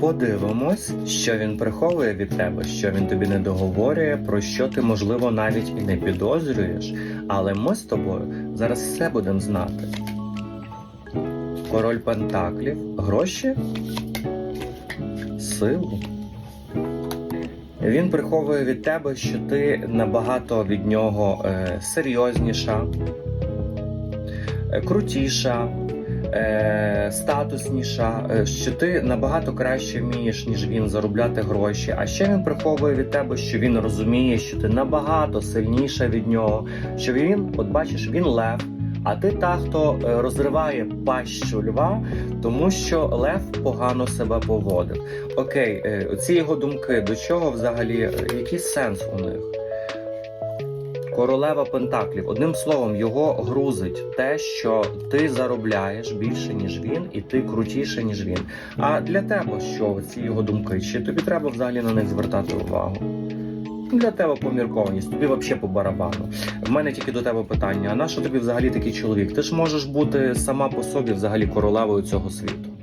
Подивимось, що він приховує від тебе, що він тобі не договорює, про що ти, можливо, навіть і не підозрюєш. Але ми з тобою зараз все будемо знати. Король Пентаклів, гроші, силу. Він приховує від тебе, що ти набагато від нього е, серйозніша, е, крутіша, е, статусніша, е, що ти набагато краще вмієш, ніж він заробляти гроші. А ще він приховує від тебе, що він розуміє, що ти набагато сильніша від нього, що він, от бачиш, він лев. А ти та, хто е, розриває пащу льва, тому що лев погано себе поводив. Окей, е, ці його думки, до чого взагалі, який сенс у них? Королева Пентаклів. Одним словом, його грузить те, що ти заробляєш більше, ніж він, і ти крутіше, ніж він. А для тебе що ці його думки? Чи тобі треба взагалі на них звертати увагу? Для тебе поміркованість, тобі взагалі по барабану. В мене тільки до тебе питання: а на що тобі взагалі такий чоловік? Ти ж можеш бути сама по собі взагалі королевою цього світу.